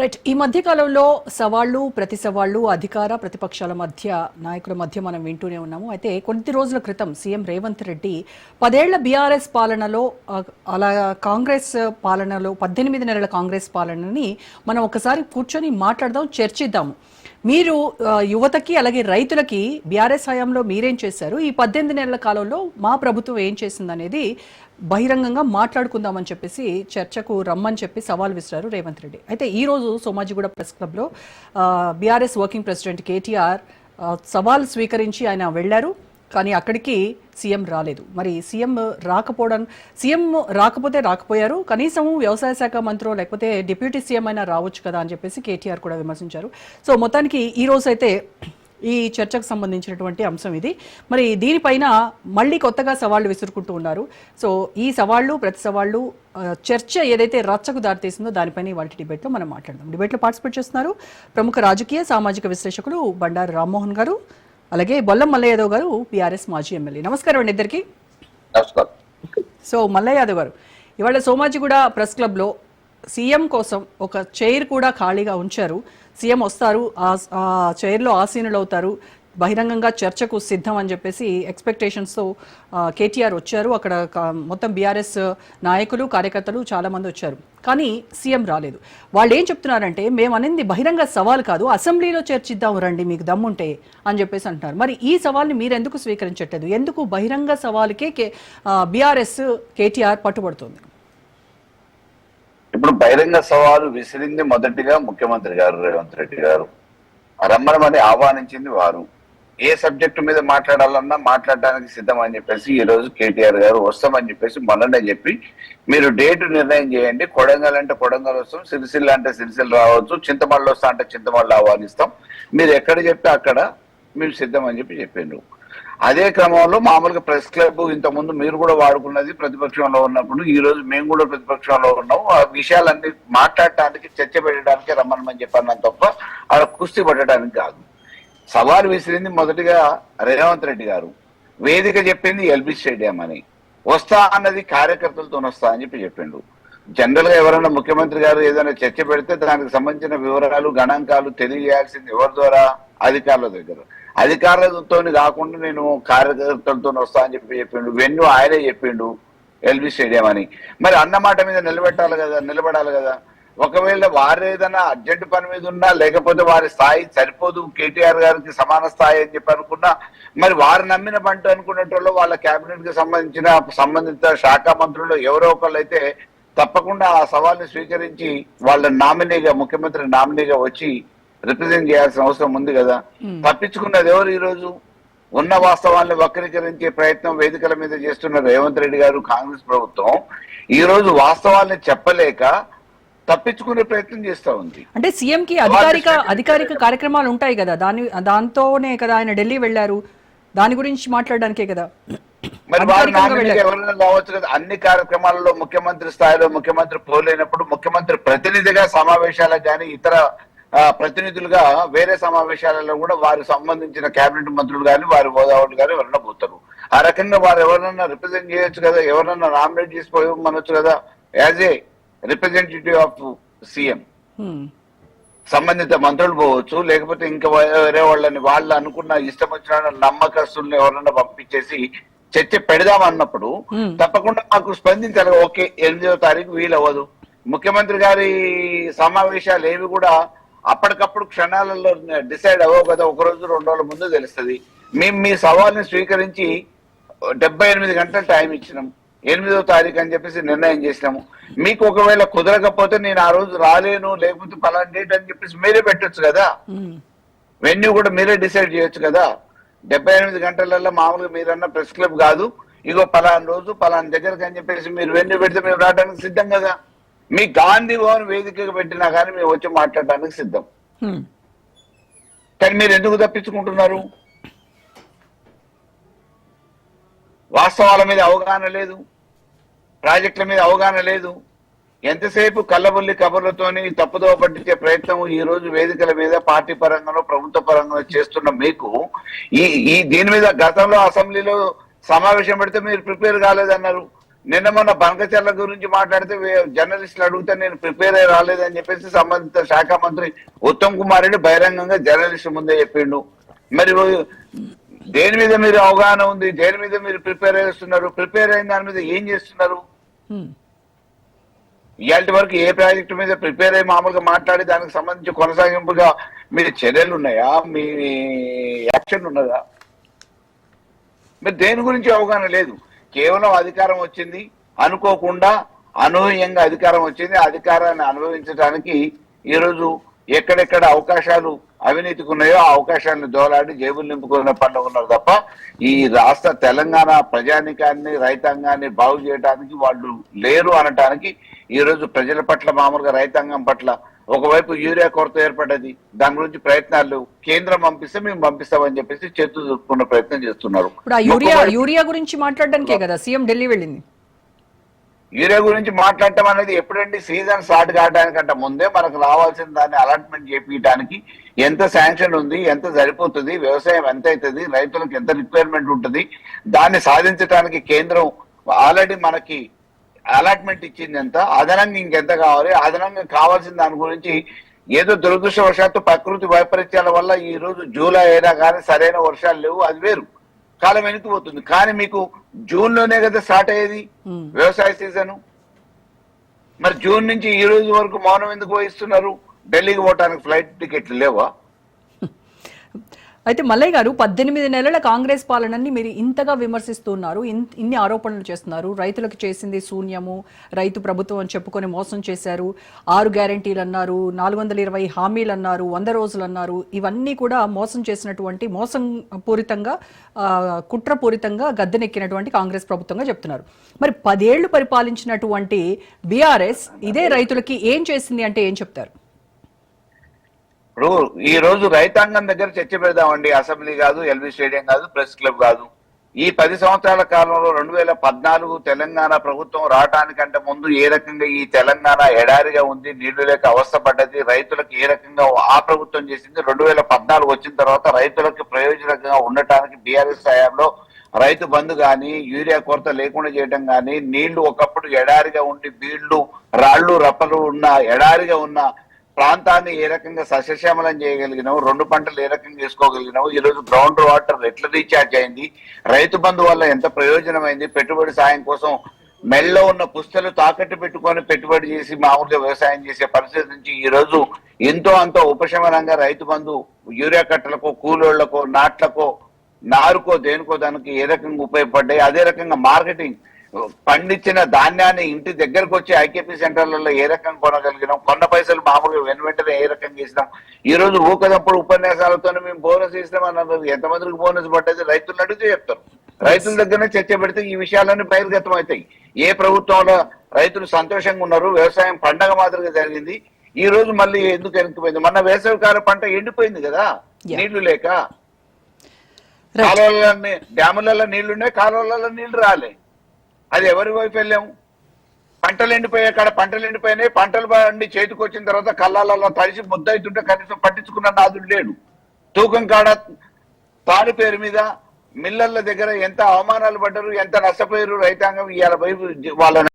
Right ఈ మధ్య కాలంలో సవాళ్ళు ప్రతి సవాళ్ళు అధికార ప్రతిపక్షాల మధ్య నాయకుల మధ్య మనం వింటూనే ఉన్నాము. అయితే కొద్ది రోజుల క్రితం సీఎం రేవంత్ రెడ్డి పదేళ్ళ బీఆర్ఎస్ పాలనలో అలా కాంగ్రెస్ పాలనలో పద్దెనిమిది నెలల కాంగ్రెస్ పాలనని మనం ఒకసారి కూర్చొని మాట్లాడదాం చర్చిద్దాం మీరు యువతకి అలాగే రైతులకి బీఆర్ఎస్ హయాంలో మీరేం చేశారు? ఈ పద్దెనిమిది నెలల కాలంలో మా ప్రభుత్వం ఏం చేసిందనేది బహిరంగంగా మాట్లాడుకుందామని చెప్పేసి చర్చకు రమ్మని చెప్పి సవాల్ విసిరారు రేవంత్ రెడ్డి. అయితే ఈరోజు సోమాజిగూడ ప్రెస్ క్లబ్లో బీఆర్ఎస్ వర్కింగ్ ప్రెసిడెంట్ కేటీఆర్ సవాల్ స్వీకరించి ఆయన వెళ్ళారు. కానీ అక్కడికి సీఎం రాలేదు. మరి సీఎం రాకపోవడం సీఎం రాకపోతే రాకపోయారు కనీసం వ్యవసాయ శాఖ మంత్రో లేకపోతే డిప్యూటీ సీఎం అయినా రావచ్చు కదా అని చెప్పేసి కేటీఆర్ కూడా విమర్శించారు. సో మొత్తానికి ఈ రోజు అయితే ఈ చర్చకు సంబంధించినటువంటి అంశం ఇది. మరి దీనిపైన మళ్ళీ కొత్తగా సవాళ్ళు విసురుకుంటూ ఉన్నారు. సో ఈ సవాళ్ళు ప్రతి సవాళ్ళు చర్చ ఏదైతే రచ్చకు దారితీసిందో దానిపైన వాటి డిబేట్లో మనం మాట్లాడదాం. డిబేట్లో పార్టిసిపేట్ చేస్తున్నారు ప్రముఖ రాజకీయ సామాజిక విశ్లేషకులు బండారు రామ్మోహన్ గారు. అలాగే బొల్లం మల్ల యాదవ్ గారు బీఆర్ఎస్ మాజీ ఎమ్మెల్యే. నమస్కారం అండి ఇద్దరికి. సో మల్ల యాదవ్ గారు ఇవాళ సోమాజిగూడ ప్రెస్ క్లబ్లో సీఎం కోసం ఒక చైర్ కూడా ఖాళీగా ఉంచారు. సీఎం వస్తారు ఆ ఆ చైర్లో ఆసీనులు అవుతారు బహిరంగంగా చర్చకు సిద్ధం అని చెప్పేసి ఎక్స్పెక్టేషన్స్తో కేటీఆర్ వచ్చారు. అక్కడ మొత్తం బీఆర్ఎస్ నాయకులు కార్యకర్తలు చాలామంది వచ్చారు. కానీ సీఎం రాలేదు. వాళ్ళు ఏం చెప్తున్నారంటే మేము అనేది బహిరంగ సవాల్ కాదు అసెంబ్లీలో చర్చిద్దాం రండి మీకు దమ్ముంటే అని చెప్పేసి అంటున్నారు. మరి ఈ సవాల్ని మీరు ఎందుకు స్వీకరించట్లేదు? ఎందుకు బహిరంగ సవాల్కే కే బీఆర్ఎస్ కేటీఆర్ పట్టుబడుతుంది? ఇప్పుడు బహిరంగ సవాలు విసిరింది మొదటిగా ముఖ్యమంత్రి గారు రేవంత్ రెడ్డి గారు. రమ్మనమని ఆహ్వానించింది వారు. ఏ సబ్జెక్టు మీద మాట్లాడాలన్నా మాట్లాడడానికి సిద్ధం అని చెప్పేసి ఈ రోజు కేటీఆర్ గారు వస్తామని చెప్పేసి మొన్ననే చెప్పి మీరు డేట్ నిర్ణయం చేయండి. కొడంగల్ అంటే కొడంగల్ వస్తాం సిరిసిల్ల అంటే సిరిసిల్ల రావచ్చు చింతమల్లి వస్తా అంటే చింతమల్లి ఆహ్వానిస్తాం. మీరు ఎక్కడ చెప్తే అక్కడ మీరు సిద్ధం అని చెప్పి చెప్పిండ్రు అదే క్రమంలో మామూలుగా ప్రెస్ క్లబ్ ఇంతకుముందు మీరు కూడా వాడుకున్నది ప్రతిపక్షంలో ఉన్నప్పుడు ఈ రోజు మేము కూడా ప్రతిపక్షంలో ఉన్నాం ఆ విషయాలన్నీ మాట్లాడటానికి చర్చ పెట్టడానికి రమ్మనమని చెప్పన్నాను తప్ప అలా కుస్తీ పట్టడానికి కాదు. సవాల్ విసిరింది మొదటిగా రేవంత్ రెడ్డి గారు. వేదిక చెప్పింది ఎల్బి స్టేడియం అని. వస్తా అన్నది కార్యకర్తలతో వస్తా అని చెప్పి చెప్పిండు. జనరల్గా ఎవరైనా ముఖ్యమంత్రి గారు ఏదైనా చర్చ పెడితే దానికి సంబంధించిన వివరాలు గణాంకాలు తెలియజేయాల్సింది ఎవరి ద్వారా? అధికారుల దగ్గర. అధికారులతో కాకుండా నేను కార్యకర్తలతో వస్తా అని చెప్పి చెప్పిండు. వెన్ను ఆయనే చెప్పిండు ఎల్బి స్టేడియం అని. మరి అన్నమాట మీద నిలబెట్టాలి కదా నిలబడాలి కదా? ఒకవేళ వారు ఏదైనా అర్జెంట్ పని మీద ఉన్నా లేకపోతే వారి స్థాయి సరిపోదు కేటీఆర్ గారికి సమాన స్థాయి అని చెప్పి అనుకున్నా మరి వారు నమ్మిన పంట అనుకునేటోళ్ళు వాళ్ళ కేబినెట్కి సంబంధించిన సంబంధిత శాఖ మంత్రులు ఎవరో ఒకళ్ళు అయితే తప్పకుండా ఆ సవాల్ని స్వీకరించి వాళ్ళ నామినీగా ముఖ్యమంత్రి నామినీగా వచ్చి రిప్రజెంట్ చేయాల్సిన అవసరం ఉంది కదా. తప్పించుకున్నది ఎవరు ఈ రోజు ఉన్న వాస్తవాన్ని వక్రీకరించే ప్రయత్నం వేదికల మీద చేస్తున్న రేవంత్ రెడ్డి గారు కాంగ్రెస్ ప్రభుత్వం. ఈ రోజు వాస్తవాల్ని చెప్పలేక తప్పించుకునే ప్రయత్నం చేస్తా ఉంది. అంటే సీఎం కి అధికారిక అధికారిక కార్యక్రమాలు ఉంటాయి కదా దాని దాంతోనే కదా ఆయన ఢిల్లీ వెళ్ళారు దాని గురించి మాట్లాడడానికే కదా. మరి వారు. ఎవరైనా కావచ్చు కదా అన్ని కార్యక్రమాలలో ముఖ్యమంత్రి స్థాయిలో ముఖ్యమంత్రి పోలేనప్పుడు ముఖ్యమంత్రి ప్రతినిధిగా సమావేశాలకు కానీ ఇతర ప్రతినిధులుగా వేరే సమావేశాలలో కూడా వారికి సంబంధించిన కేబినెట్ మంత్రులు కానీ వారి హోదావులు కానీ ఎవరైనా పోతారు. ఆ రకంగా వారు ఎవరైనా రిప్రజెంట్ చేయొచ్చు కదా ఎవరైనా నామినేట్ చేసిపోయి మనొచ్చు కదా as a representative of CM. సంబంధిత మంత్రులు పోవచ్చు లేకపోతే ఇంకా వేరే వాళ్ళని వాళ్ళు అనుకున్న ఇష్టం వచ్చిన నమ్మకస్తుల్ని ఎవరన్నా పంపించేసి చర్చ పెడదాం అన్నప్పుడు Hmm. తప్పకుండా మాకు స్పందించాలి. ఓకే ఎనిమిదవ తారీఖు వీలవ్వదు. ముఖ్యమంత్రి గారి సమావేశాలు ఏవి కూడా అప్పటికప్పుడు క్షణాలలో డిసైడ్ అవ్వవు కదా ఒక రోజు రెండు రోజుల ముందు తెలుస్తుంది. మేము మీ సవాల్ని స్వీకరించి డెబ్బై ఎనిమిది గంటలు టైం ఇచ్చినాం. ఎనిమిదో తారీఖు అని చెప్పేసి నిర్ణయం చేసినాము. మీకు ఒకవేళ కుదరకపోతే నేను ఆ రోజు రాలేను లేకపోతే పలానా డేట్ అని చెప్పేసి మీరే పెట్టొచ్చు కదా. వెన్యూ కూడా మీరే డిసైడ్ చేయొచ్చు కదా. డెబ్బై ఎనిమిది గంటలలో మామూలుగా మీరన్న ప్రెస్ క్లబ్ కాదు. ఇగో పలానా రోజు పలానా దగ్గరకు అని చెప్పేసి మీరు వెన్యూ పెడితే మేము రావడానికి సిద్ధం కదా. మీ గాంధీ భవన్ వేదికగా పెట్టినా కానీ మేము వచ్చి మాట్లాడడానికి సిద్ధం. కానీ మీరు ఎందుకు తప్పించుకుంటున్నారు? వాస్తవాల మీద అవగాహన లేదు. ప్రాజెక్టుల మీద అవగాహన లేదు. ఎంతసేపు కళ్ళబుల్లి కబుర్లతోని తప్పుదోవ పట్టించే ప్రయత్నం ఈ రోజు వేదికల మీద పార్టీ పరంగానో ప్రభుత్వ పరంగా చేస్తున్న మీకు ఈ ఈ దీని మీద గతంలో అసెంబ్లీలో సమావేశం పెడితే మీరు ప్రిపేర్ కాలేదన్నారు. నిన్న మొన్న బంకచర్ల గురించి మాట్లాడితే జర్నలిస్టులు అడిగితే నేను ప్రిపేర్ అయ్యి రాలేదని చెప్పేసి సంబంధిత శాఖ మంత్రి ఉత్తమ్ కుమార్ రెడ్డి బహిరంగంగా జర్నలిస్ట్ ముందే చెప్పిండు. మరి దేని మీద మీరు అవగాహన ఉంది? దేని మీద మీరు ప్రిపేర్ చేస్తున్నారు? ప్రిపేర్ అయిన దాని మీద ఏం చేస్తున్నారు. ఇవాళ వరకు ఏ ప్రాజెక్టు మీద ప్రిపేర్ అయ్యి మామూలుగా మాట్లాడి దానికి సంబంధించి కొనసాగింపుగా మీ చర్యలు ఉన్నాయా? మీ యాక్షన్ ఉన్నదా? మీరు దేని గురించి అవగాహన లేదు. కేవలం అధికారం వచ్చింది. అనుకోకుండా అనూహ్యంగా అధికారం వచ్చింది. అధికారాన్ని అనుభవించడానికి ఈరోజు ఎక్కడెక్కడ అవకాశాలు అవినీతికి ఉన్నాయో ఆ అవకాశాలను దోలాడి జేబులు నింపుకున్న పనులు ఉన్నారు తప్ప ఈ రాష్ట్ర తెలంగాణ ప్రజానికాన్ని రైతాంగాన్ని బాగు చేయడానికి వాళ్ళు లేరు అనటానికి ఈ రోజు ప్రజల పట్ల మామూలుగా రైతాంగం పట్ల ఒకవైపు యూరియా కొరత ఏర్పడ్డది దాని గురించి ప్రయత్నాలు. కేంద్రం పంపిస్తే మేము పంపిస్తామని చెప్పేసి చేతులు దులుపుకున్న ప్రయత్నం చేస్తున్నారు యూరియా యూరియా గురించి మాట్లాడడానికే కదా సీఎం ఢిల్లీ వెళ్ళింది యూరియా గురించి మాట్లాడటం అనేది ఎప్పుడండి సీజన్ స్టార్ట్ కావడానికంటే ముందే మనకు రావాల్సిన దాన్ని అలాట్మెంట్ చేపించడానికి ఎంత శాంక్షన్ ఉంది ఎంత సరిపోతుంది వ్యవసాయం ఎంత అవుతుంది రైతులకు ఎంత రిక్వైర్మెంట్ ఉంటుంది దాన్ని సాధించడానికి కేంద్రం ఆల్రెడీ మనకి అలాట్మెంట్ ఇచ్చింది ఎంత అదనంగా ఇంకెంత కావాలి అదనంగా కావాల్సిన దాని గురించి ఏదో దురదృష్టవశాత్తు ప్రకృతి వైపరీత్యాల వల్ల ఈ రోజు జూలై అయినా కానీ సరైన వర్షాలు లేవు అది వేరు. కాలం వెనుకపోతుంది కానీ మీకు జూన్లోనే కదా స్టార్ట్ అయ్యేది. వ్యవసాయ సీజన్. మరి జూన్ నుంచి ఈ రోజు వరకు మౌనం ఎందుకు వహిస్తున్నారు? ఢిల్లీకి పోవటానికి ఫ్లైట్ టికెట్లు లేవా? అయితే మల్లయ్య గారు పద్దెనిమిది నెలల కాంగ్రెస్ పాలనని మీరు ఇంతగా విమర్శిస్తున్నారు. ఇన్ని ఆరోపణలు చేస్తున్నారు. రైతులకు చేసింది శూన్యము రైతు ప్రభుత్వం అని చెప్పుకొని మోసం చేశారు. ఆరు గ్యారంటీలు అన్నారు నాలుగు వందల ఇరవై హామీలు అన్నారు వంద రోజులు అన్నారు. ఇవన్నీ కూడా మోసం చేసినటువంటి మోసం పూరితంగా కుట్రపూరితంగా గద్దెనెక్కినటువంటి కాంగ్రెస్ ప్రభుత్వంగా చెప్తున్నారు. మరి పదేళ్ళు పరిపాలించినటువంటి బీఆర్ఎస్ ఇదే రైతులకి ఏం చేసింది అంటే ఏం చెప్తారు? ఇప్పుడు ఈ రోజు రైతాంగం దగ్గర చర్చ పెడదామండి. అసెంబ్లీ కాదు ఎల్బీ స్టేడియం కాదు ప్రెస్ క్లబ్ కాదు. ఈ పది సంవత్సరాల కాలంలో రెండు వేల పద్నాలుగు తెలంగాణ ప్రభుత్వం రావటానికంటే ముందు ఏ రకంగా ఈ తెలంగాణ ఎడారిగా ఉంది నీళ్ళు లేక అవస్థ పడ్డది రైతులకు ఏ రకంగా ఆ ప్రభుత్వం చేసింది రెండు వేల పద్నాలుగు వచ్చిన తర్వాత రైతులకు ప్రయోజనకంగా ఉండటానికి బీఆర్ఎస్ హయాంలో రైతు బంధు కానీ యూరియా కొరత లేకుండా చేయడం కానీ నీళ్ళు ఒకప్పుడు ఎడారిగా ఉండి బీళ్ళు రాళ్ళు రప్పలు ఉన్న ఎడారిగా ఉన్న ప్రాంతాన్ని ఏ రకంగా సస్యశ్యామలం చేయగలిగినావు రెండు పంటలు ఏ రకంగా చేసుకోగలిగినావు ఈ రోజు గ్రౌండ్ వాటర్ ఎట్లా రీఛార్జ్ అయింది రైతు బంధు వల్ల ఎంత ప్రయోజనమైంది పెట్టుబడి సాయం కోసం మెల్లో ఉన్న పుస్తలు తాకట్టు పెట్టుకొని పెట్టుబడి చేసి మామూలుగా వ్యవసాయం చేసే పరిస్థితి నుంచి ఈ రోజు ఎంతో అంతో ఉపశమనంగా రైతు బంధు యూరియా కట్టలకో కూలోళ్ళకో నాట్లకో నారుకో దేనికో దానికి ఏ రకంగా ఉపయోగపడ్డాయి అదే రకంగా మార్కెటింగ్. పండించిన ధాన్యాన్ని ఇంటి దగ్గరకు వచ్చి ఐకేపీ సెంటర్లలో ఏ రకంగా కొనగలిగినాం? కొన్న పైసలు మామూలుగా వెను వెంటనే ఏ రకంగా ఇస్తాం? ఈ రోజు ఊకదప్పుడు ఉపన్యాసాలతో మేము బోనస్ ఇస్తాం అన్నారు ఎంతమందికి బోనస్ పడ్డది? రైతులను అడిగితే చెప్తారు. రైతుల దగ్గరనే చర్చ పెడితే ఈ విషయాలన్నీ బహిర్గతం అవుతాయి ఏ ప్రభుత్వంలో రైతులు సంతోషంగా ఉన్నారు? వ్యవసాయం పండగ మాదిరిగా జరిగింది. ఈ రోజు మళ్ళీ ఎందుకు వెనక్కిపోయింది? మొన్న వేసవికాల పంట ఎండిపోయింది కదా. నీళ్ళు లేక. కాలువలలో డ్యాములలో నీళ్ళున్నాయి కాలువలలో నీళ్ళు రాలే. అది ఎవరి వైఫల్యం పంటలు ఎండిపోయాయి కాడ పంటలు ఎండిపోయినాయి. పంటలు పండి చేతికి వచ్చిన తర్వాత కళ్ళాలలో తడిసి ముద్ద కనీసం పట్టించుకున్న నాదుడు లేడు. తూకం కాడ తాడి పేరు మీద మిల్లర్ల దగ్గర ఎంత అవమానాలు పడ్డారు ఎంత నష్టపోయారు రైతాంగం? ఇవాళ వైపు వాళ్ళ